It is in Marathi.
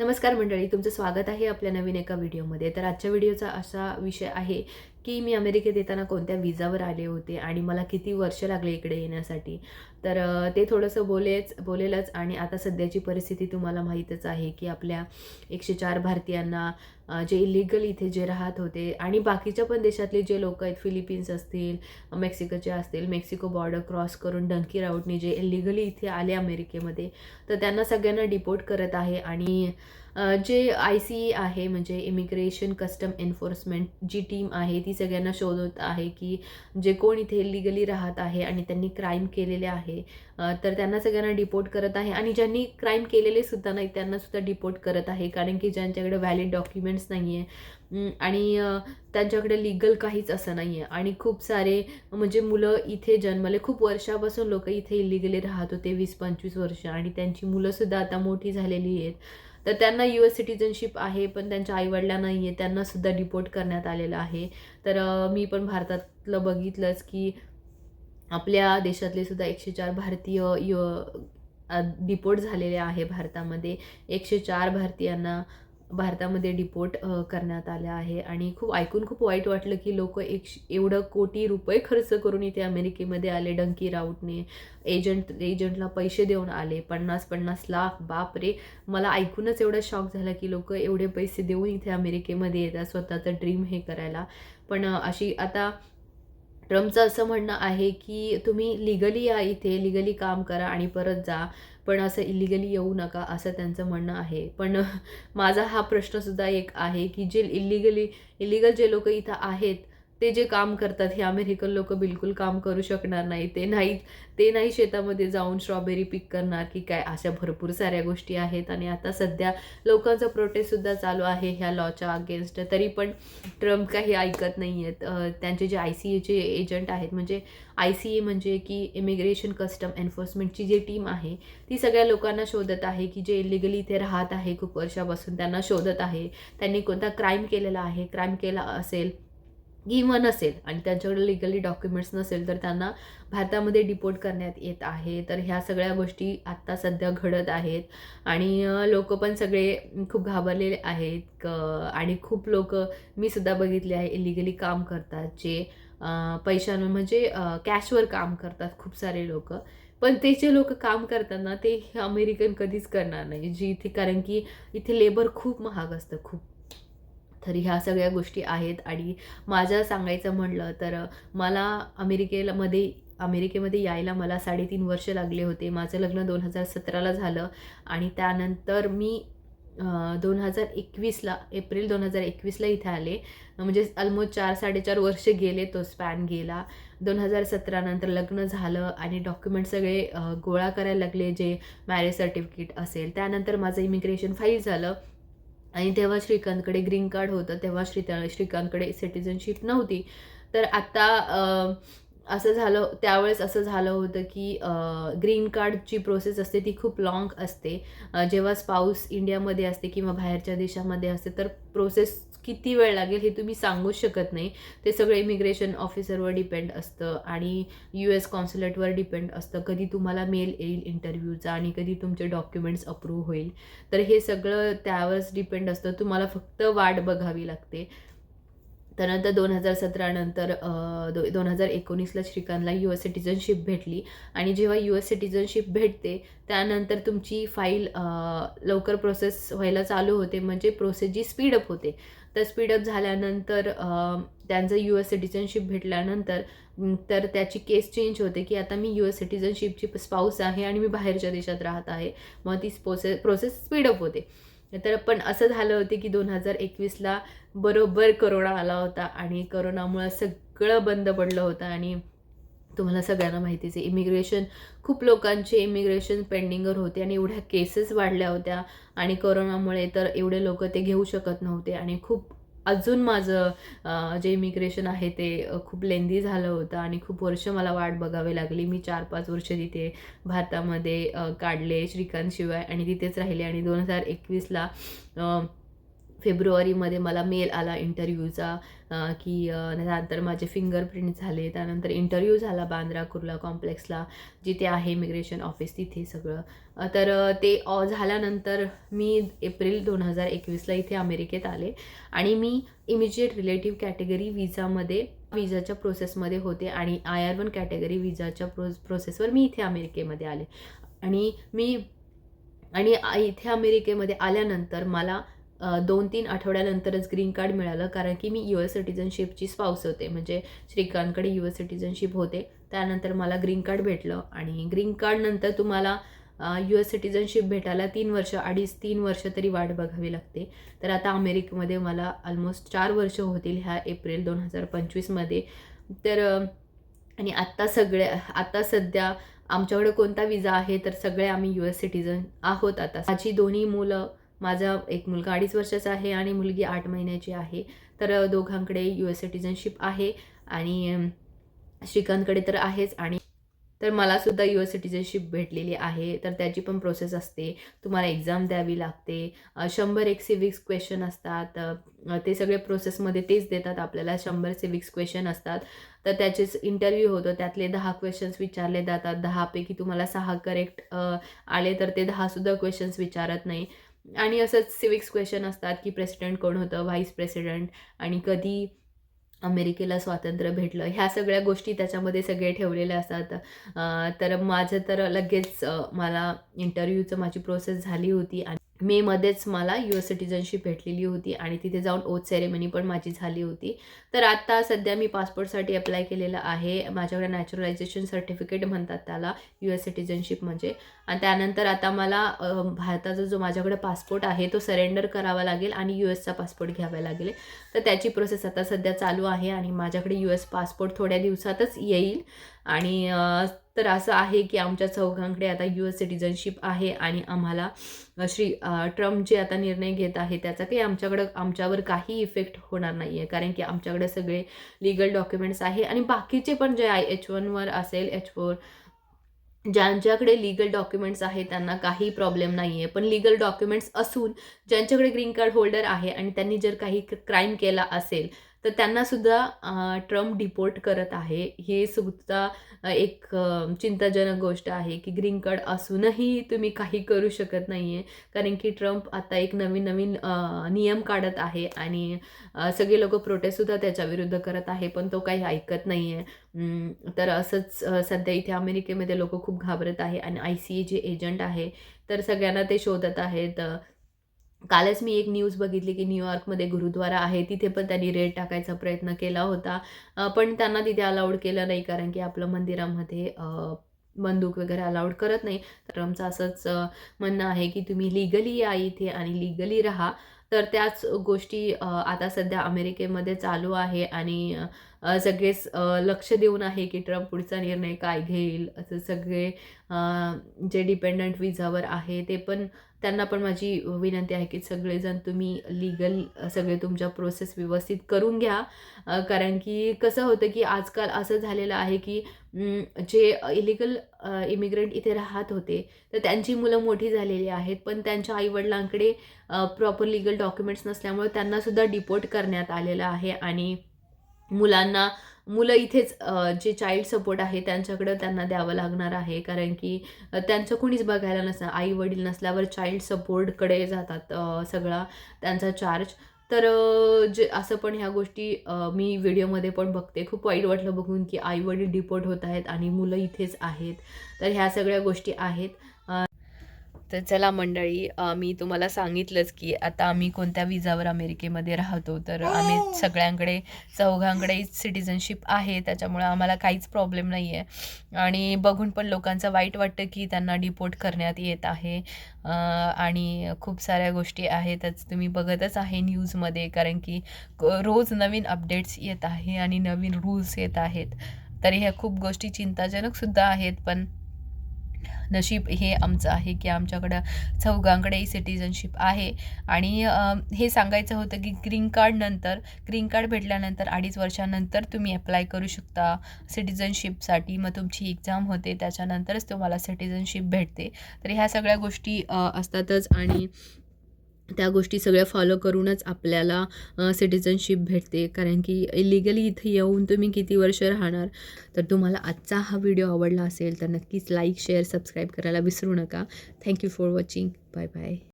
नमस्कार मंडळी तुमचं स्वागत आहे आपल्या नवीन एका व्हिडिओमध्ये. तर आजच्या व्हिडिओचा असा विषय आहे की मी अमेरिकेत येताना कोणत्या विजावर आले होते आणि मला किती वर्ष लागले इकडे येण्यासाठी. तर ते थोडंसं बोलेच बोलेलच आणि आता सध्याची परिस्थिती तुम्हाला माहीतच आहे की आपल्या एकशे चार भारतीयांना जे इलिगल इथे जे राहत होते आणि बाकीच्या पण देशातले जे लोक आहेत फिलिपिन्स असतील मेक्सिकोचे असतील मेक्सिको बॉर्डर क्रॉस करून डंकी राऊटने जे इलिगली इथे आले अमेरिकेमध्ये तर त्यांना सगळ्यांना डिपोर्ट करत आहे आणि जे आय सी आहे म्हणजे इमिग्रेशन कस्टम एन्फोर्समेंट जी टीम आहे ती सगळ्यांना शोधत आहे की जे कोण इथे लिगली राहत आहे आणि त्यांनी क्राईम केलेले आहे तर त्यांना सगळ्यांना डिपोर्ट करत आहे आणि ज्यांनी क्राईम केलेले सुद्धा नाही त्यांना सुद्धा डिपोर्ट करत आहे. कारण की ज्यांच्याकडे व्हॅलिड डॉक्युमेंट्स नाही आहे आणि त्यांच्याकडे लिगल काहीच असं नाही आहे आणि खूप सारे म्हणजे मुलं इथे जन्मले खूप वर्षापासून लोक इथे इलिगली राहत होते वीस पंचवीस वर्ष. आणि त्यांची मुलंसुद्धा आता मोठी झालेली आहेत. तर त्यांना यू एस सिटिझनशिप आहे पण त्यांच्या आईवडिला नाही आहे त्यांनासुद्धा डिपोर्ट करण्यात आलेलं आहे. तर मी पण भारतातलं बघितलंच की आपल्या देशातले सुद्धा एकशे चार भारतीय य डिपोर्ट झालेले आहे भारतामध्ये. एकशे चार भारतीयांना भारतामध्ये डिपोर्ट करण्यात आल्या आहे. आणि खूप ऐकून खूप वाईट वाटलं की लोक एक एवढं कोटी रुपये खर्च करून इथे अमेरिकेमध्ये आले डंकी राऊटने एजंट एजंटला पैसे देऊन आले पन्नास पन्नास लाख बाप रे! मला ऐकूनच एवढा शॉक झाला की लोक एवढे पैसे देऊन इथे अमेरिकेमध्ये येतात स्वतःचं ड्रीम हे करायला. पण अशी आता ट्रम्पचं असं म्हणणं आहे की तुम्ही लिगली या इथे लिगली काम करा आणि परत जा. पण असं इलिगली येऊ नका असं त्यांचं म्हणणं आहे. पण माझा हा प्रश्नसुद्धा एक आहे की जे इलिगली इलिगल जे लोक इथं आहेत ते जे काम करतात हे अमेरिकन लोक बिलकुल काम करू शकणार नाही. ते नाही ते नाही शेतामध्ये जाऊन स्ट्रॉबेरी पिक करणार की काय अशा भरपूर साऱ्या गोष्टी आहेत. आणि आता सध्या लोकांचा प्रोटेस्टसुद्धा चालू आहे ह्या लॉच्या अगेन्स्ट तरी पण ट्रम्प काही ऐकत नाही आहेत त्यांचे जे आय सी एचे एजंट आहेत म्हणजे आय सी ए म्हणजे की इमिग्रेशन कस्टम एन्फोर्समेंटची जी टीम आहे ती सगळ्या लोकांना शोधत आहे की जे इलिगली इथे राहत आहे खूप वर्षापासून त्यांना शोधत आहे. त्यांनी कोणता क्राईम केलेला आहे क्राईम केला असेल किंवा नसेल आणि त्यांच्याकडे लिगली डॉक्युमेंट्स नसेल तर त्यांना भारतामध्ये डिपोर्ट करण्यात येत आहे. तर ह्या सगळ्या गोष्टी आत्ता सध्या घडत आहेत. आणि लोक पण सगळे खूप घाबरलेले आहेत. क- आणि खूप लोक मी सुद्धा बघितले आहे इलिगली काम करतात. जे पैशांवर पैशानं म्हणजे कॅशवर काम करतात खूप सारे लोक. पण ते जे लोक काम करताना ते अमेरिकन कधीच करणार नाही. जी इथे कारण की इथे लेबर खूप महाग असतं खूप. तर ह्या सगळ्या गोष्टी आहेत. आणि माझं सांगायचं म्हणलं तर मला अमेरिकेला मध्ये अमेरिकेमध्ये यायला मला साडेतीन वर्ष लागले होते. माझं लग्न दोन हजार सतराला झालं. आणि त्यानंतर मी दोन हजार एकवीसला एप्रिल दोन हजार एकवीसला इथे आले. म्हणजे ऑलमोस्ट चार साडेचार वर्ष गेले तो स्पॅन गेला. दोन हजार सतरानंतर लग्न झालं आणि डॉक्युमेंट सगळे गोळा करायला लागले जे मॅरेज सर्टिफिकेट असेल. त्यानंतर माझं इमिग्रेशन फाईल झालं. आणि तेव्हा श्रीकांतकडे ग्रीन कार्ड होतं तेव्हा श्री श्रीकांतकडे सिटिझनशिप नव्हती. तर आत्ता असं झालं त्यावेळेस असं झालं होतं की ग्रीन कार्डची प्रोसेस असते ती खूप लाँग असते. जेव्हा स्पाऊस इंडियामध्ये असते किंवा बाहेरच्या देशामध्ये असते तर प्रोसेस किती वेळ लागेल हे तुम्ही सांगूच शकत नाही. ते सगळं इमिग्रेशन ऑफिसरवर डिपेंड असतं आणि यू एस कॉन्सुलेटवर डिपेंड असतं. कधी तुम्हाला मेल येईल इंटरव्ह्यूचा आणि कधी तुमचे डॉक्युमेंट्स अप्रूव्ह होईल. तर हे सगळं त्यावरच डिपेंड असतं. तुम्हाला फक्त वाट बघावी लागते. त्यानंतर दोन हजार सतरानंतर दो दोन हजार एकोणीसला श्रीकांतला यू एस सिटिझनशिप भेटली. आणि जेव्हा यू एस सिटिझनशिप भेटते त्यानंतर तुमची फाईल लवकर प्रोसेस व्हायला चालू होते. म्हणजे प्रोसेस जी स्पीडअप होते. तर स्पीडअप झाल्यानंतर त्यांचं यू एस सिटिझनशिप भेटल्यानंतर तर त्याची केस चेंज होते की आता मी यू एस सिटिझनशिपची स्पाऊस आहे आणि मी बाहेरच्या देशात राहत आहे. मग ती प्रोसेस प्रोसेस स्पीडअप होते. तर पण असं झालं होते की दोन हजार एकवीसला बरोबर करोना आला होता आणि करोनामुळं सगळं बंद पडलं होतं आणि तुम्हाला सगळ्यांना माहितीच आहे इमिग्रेशन खूप लोकांचे इमिग्रेशन पेंडिंगवर होते आणि एवढ्या केसेस वाढल्या होत्या आणि करोनामुळे तर एवढे लोक ते घेऊ शकत नव्हते आणि खूप अजून माझं जे इमिग्रेशन आहे ते खूप लेंदी झालं होतं आणि खूप वर्ष मला वाट बघावी लागली. मी चार पाच वर्ष तिथे भारतामध्ये काढले श्रीकांत शिवाय आणि तिथेच राहिले आणि दोन हजार एकवीसला फेब्रुवारीमध्ये मला मेल आला इंटरव्ह्यूचा की त्यानंतर माझे फिंगरप्रिंट झाले त्यानंतर इंटरव्ह्यू झाला बांद्रा कुर्ला कॉम्प्लेक्सला जिथे आहे इमिग्रेशन ऑफिस तिथे सगळं. तर ते झाल्यानंतर मी एप्रिल दोन हजार एकवीसला इथे अमेरिकेत आले आणि मी इमिजिएट रिलेटिव्ह कॅटेगरी विजामध्ये विजाच्या प्रोसेसमध्ये होते आणि आय आर वन कॅटेगरी विजाच्या प्रो प्रोसेसवर मी इथे अमेरिकेमध्ये आले. आणि मी आणि इथे अमेरिकेमध्ये आल्यानंतर मला दोन तीन आठवड्यानंतरच ग्रीन कार्ड मिळालं कारण की मी यू एस सिटिझनशिपची स्पाऊस होते. म्हणजे श्रीकांतकडे यू एस सिटिझनशिप होते. त्यानंतर मला ग्रीन कार्ड भेटलं आणि ग्रीन कार्डनंतर तुम्हाला यू एस सिटिझनशिप भेटायला तीन वर्ष अडीच तीन वर्ष तरी वाट बघावी लागते. तर आता अमेरिकेमध्ये मला ऑलमोस्ट चार वर्ष होतील ह्या एप्रिल दोन हजार पंचवीसमध्ये. तर आणि आत्ता सगळे आता सध्या आमच्याकडे कोणता विजा आहे तर सगळे आम्ही यू एस सिटिझन आहोत आता. माझी दोन्ही मुलं माझा एक मुलगा अडीच वर्षाचा आहे आणि मुलगी आठ महिन्याची आहे. तर दोघांकडे यू एस सिटिझनशिप आहे आणि श्रीकांतकडे तर आहेच आणि तर मलासुद्धा यू एस सिटिझनशिप भेटलेली आहे. तर त्याची पण प्रोसेस असते. तुम्हाला एक्झाम द्यावी लागते. शंभर एक सिविक्स क्वेश्चन असतात. ते सगळे प्रोसेसमध्ये तेच देतात आपल्याला. शंभर सिविक्स क्वेश्चन असतात. तर त्याचेच इंटरव्ह्यू होतो. त्यातले दहा क्वेश्चन्स विचारले जातात. दहापैकी तुम्हाला सहा करेक्ट आले तर ते दहासुद्धा क्वेश्चन्स विचारत नाही. आणि असंच सिविक्स क्वेश्चन असतात की प्रेसिडेंट कोण होतं व्हाईस प्रेसिडेंट आणि कधी अमेरिकेला स्वातंत्र्य भेटलं. ह्या सगळ्या गोष्टी त्याच्यामध्ये सगळे ठेवलेल्या असतात. तर माझं तर लगेच मला इंटरव्ह्यूचं माझी प्रोसेस झाली होती आणि मेमध्येच मला यू एस सिटिझनशिप भेटलेली होती आणि तिथे जाऊन ओथ सेरेमनी पण माझी झाली होती. तर आत्ता सध्या मी पासपोर्टसाठी अप्लाय केलेलं आहे. माझ्याकडे नॅचरलायझेशन सर्टिफिकेट म्हणतात त्याला यू एस सिटिझनशिप म्हणजे. आणि त्यानंतर आता मला भारताचा जो माझ्याकडे पासपोर्ट आहे तो सरेंडर करावा लागेल आणि यू एसचा पासपोर्ट घ्यावा लागेल. तर त्याची प्रोसेस आता सध्या चालू आहे आणि माझ्याकडे यू एस पासपोर्ट थोड्या दिवसातच येईल. आणि तर असं आहे की आमच्या चौघांकडे आता यू एस सिटिझनशिप आहे आणि आम्हाला श्री ट्रम्प जे आता निर्णय घेत आहे त्याचा काही आमच्याकडं आमच्यावर काही इफेक्ट होणार नाही आहे कारण की आमच्याकडे सगळे लिगल डॉक्युमेंट्स आहे आणि बाकीचे पण जे आय एच वनवर असेल एच फोर ज्यांच्याकडे लिगल डॉक्युमेंट्स आहे त्यांना काही प्रॉब्लेम नाही आहे पण लिगल डॉक्युमेंट्स असून ज्यांच्याकडे ग्रीन कार्ड होल्डर आहे आणि त्यांनी जर काही क्राईम केला असेल तर त्यांनासुद्धा ट्रम्प डिपोर्ट करत आहे. हे सुद्धा एक चिंताजनक गोष्ट आहे की ग्रीन कार्ड असूनही तुम्ही काही करू शकत नाही आहे कारण की ट्रम्प आता एक नवीन नवीन नियम काढत आहे आणि सगळे लोक प्रोटेस्टसुद्धा त्याच्या विरुद्ध करत आहे पण तो काही ऐकत नाही आहे तर असंच सध्या इथे अमेरिकेमध्ये लोक खूप घाबरत आहे आणि आय सी ए जे एजंट आहे. तर सगळ्यांना ते शोधत आहेत. कालच मी एक न्यूज बघितली की न्यूयॉर्कमध्ये गुरुद्वारा आहे. तिथे पण त्यांनी रेड टाकायचा प्रयत्न केला होता. पण त्यांना तिथे अलाउड केलं नाही कारण की आपलं मंदिरामध्ये बंदूक वगैरे अलाउड करत नाही. तर आमचं असंच म्हणणं आहे की तुम्ही लिगली या इथे आणि लिगली राहा. तर त्याच गोष्टी आता सध्या अमेरिकेमध्ये चालू आहे आणि सगळेच लक्ष देऊन आहे की ट्रम्प पुढचा निर्णय काय घेईल असं सगळे जे डिपेंडंट विजावर आहे ते पण त्यांना पण माझी विनंती आहे की सगळेजण तुम्ही लिगल सगळे तुमच्या प्रोसेस व्यवस्थित करून घ्या. कारण की कसं होतं की आजकाल असं झालेलं आहे की जे इलिगल इमिग्रंट इथे राहत होते तर त्यांची मुलं मोठी झालेली आहेत. पण त्यांच्या आईवडिलांकडे प्रॉपर लिगल डॉक्युमेंट्स नसल्यामुळे त्यांनासुद्धा डिपोर्ट करण्यात आलेलं आहे. आणि मुलांना मुलं इथेच जे चाइल्ड सपोर्ट आहे त्यांच्याकडं त्यांना द्यावं लागणार आहे. कारण की त्यांचं कुणीच बघायला नसतं आई वडील नसल्यावर चाइल्ड सपोर्टकडे जातात सगळा त्यांचा चार्ज तर जे असं पण ह्या गोष्टी मी व्हिडिओमध्ये पण बघते. खूप वाईट वाटलं बघून की आई वडील डिपोर्ट होत आहेत आणि मुलं इथेच आहेत. तर ह्या सगळ्या गोष्टी आहेत. तर चला मंडळी मी तुम्हाला सांगितलंच की आता आम्ही कोणत्या विजावर अमेरिकेमध्ये राहतो. तर आम्ही सगळ्यांकडे चौघांकडे सिटिझनशिप आहे. त्याच्यामुळे आम्हाला काहीच प्रॉब्लेम नाही आहे आणि बघून पण लोकांचं वाईट वाटतं की त्यांना डिपोर्ट करण्यात येत आहे. आणि खूप साऱ्या गोष्टी आहेतच तुम्ही बघतच आहे न्यूजमध्ये कारण की क- रोज नवीन अपडेट्स येत आहे आणि नवीन रूल्स येत आहेत. तर ह्या खूप गोष्टी चिंताजनकसुद्धा आहेत. पण नशीब हे आमचं आहे की आमच्याकडं चौघांकडे सिटिझनशिप आहे. आणि हे सांगायचं होतं की ग्रीन कार्डनंतर ग्रीन कार्ड भेटल्यानंतर अडीच वर्षानंतर तुम्ही अप्लाय करू शकता सिटिझनशिपसाठी मग तुमची एक्झाम होते त्याच्यानंतरच तुम्हाला सिटिझनशिप भेटते. तर ह्या सगळ्या गोष्टी असतातच. आणि त्या गोष्टी सगळ्या फॉलो करूनच आपल्याला सिटिझनशिप भेटते. कारण की इलिगली इथे येऊन तुम्ही किती वर्ष राहणार? तर तुम्हाला आजचा हा व्हिडिओ आवडला असेल तर नक्कीच लाईक शेअर सबस्क्राईब करायला विसरू नका. Thank you for watching bye bye